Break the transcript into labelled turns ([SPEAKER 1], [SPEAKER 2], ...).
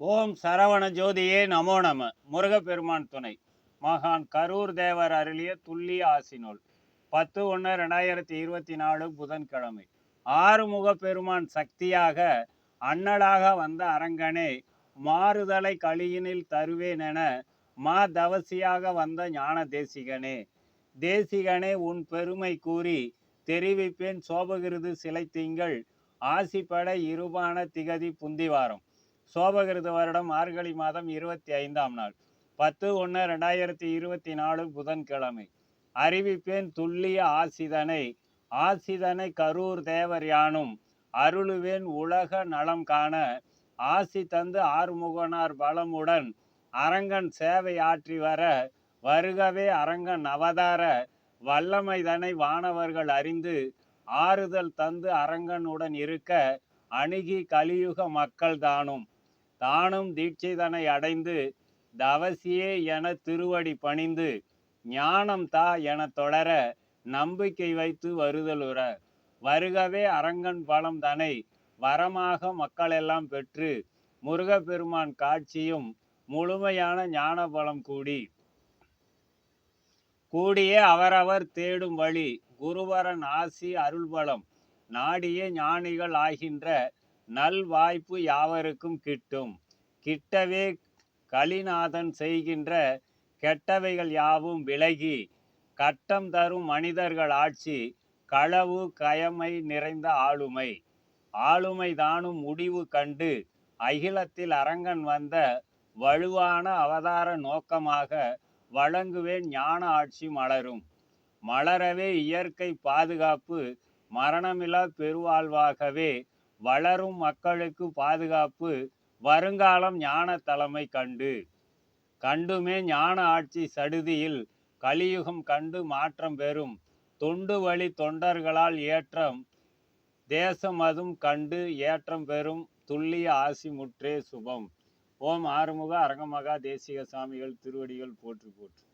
[SPEAKER 1] ஓம் சரவண ஜோதியே நமோ நம. முருகப்பெருமான் துணை. மகான் கரூர் தேவர் அருளிய துல்லிய ஆசினோல் பத்து ஒன்று ரெண்டாயிரத்தி இருபத்தி நாலு புதன்கிழமை. ஆறுமுக பெருமான் சக்தியாக அண்ணலாக வந்த அரங்கனே மாறுதலை கழியினில் தருவேன் என மா தவசியாக வந்த ஞான தேசிகனே. தேசிகனே உன் பெருமை கூறி தெரிவிப்பேன். சோபகிருது சிலை திங்கள் ஆசிப்பட இருபான திகதி புந்திவாரம். சோபகிருத வருடம் மார்கழி மாதம் இருபத்தி ஐந்தாம் நாள். பத்து ஒன்று ரெண்டாயிரத்தி இருபத்தி நாலு புதன்கிழமை. அறிவிப்பேன் துல்லிய ஆசிதனை. ஆசிதனை கரூர் தேவர் யானும். அருளுவேன் உலக நலம் காண. ஆசி தந்து ஆறுமுகனார் பலமுடன். அரங்கன் சேவை ஆற்றி வர. வருகவே அரங்கன் அவதார. வல்லமைதனை வானவர்கள் அறிந்து. ஆறுதல் தந்து அரங்கனுடன் இருக்க. அணுகி கலியுக மக்கள் தானும். தானும் தீட்சிதனை அடைந்து தவசியே என திருவடி பணிந்து ஞானம் தா என தொடர நம்பிக்கை வைத்து வருதலுற. வருகவே அரங்கன் பலம் தனை வரமாக மக்களெல்லாம் பெற்று முருகப்பெருமான் காட்சியும் முழுமையான ஞான பலம் கூடி. கூடிய அவரவர் தேடும் வழி குருவரன் ஆசி அருள்பலம் நாடிய ஞானிகள் ஆகின்ற நல் வாய்ப்பு யாவருக்கும் கிட்டும். கிட்டவே கலிநாதன் செய்கின்ற கெட்டவைகள் யாவும் விலகி கட்டம் தரும் மனிதர்கள் ஆட்சி களவு கயமை நிறைந்த ஆளுமை. ஆளுமை தானும் முடிவு கண்டு அகிலத்தில் அரங்கன் வந்த வலுவான அவதார நோக்கமாக வழங்குவேன் ஞான ஆட்சி மலரும். மலரவே இயற்கை பாதுகாப்பு மரணமில்லா பெருவாழ்வாகவே வளரும் மக்களுக்கு பாதுகாப்பு வருங்காலம் ஞான தலைமை கண்டு. கண்டுமே ஞான ஆட்சி சடுதியில் கலியுகம் கண்டு மாற்றம் பெறும். தொண்டு வழி தொண்டர்களால் ஏற்றம் தேசம் அதும் கண்டு ஏற்றம் பெறும். துல்லிய ஆசி முற்றே சுபம். ஓம் ஆறுமுக அரங்கமகா தேசிக சாமிகள் திருவடிகள் போற்றி போற்று.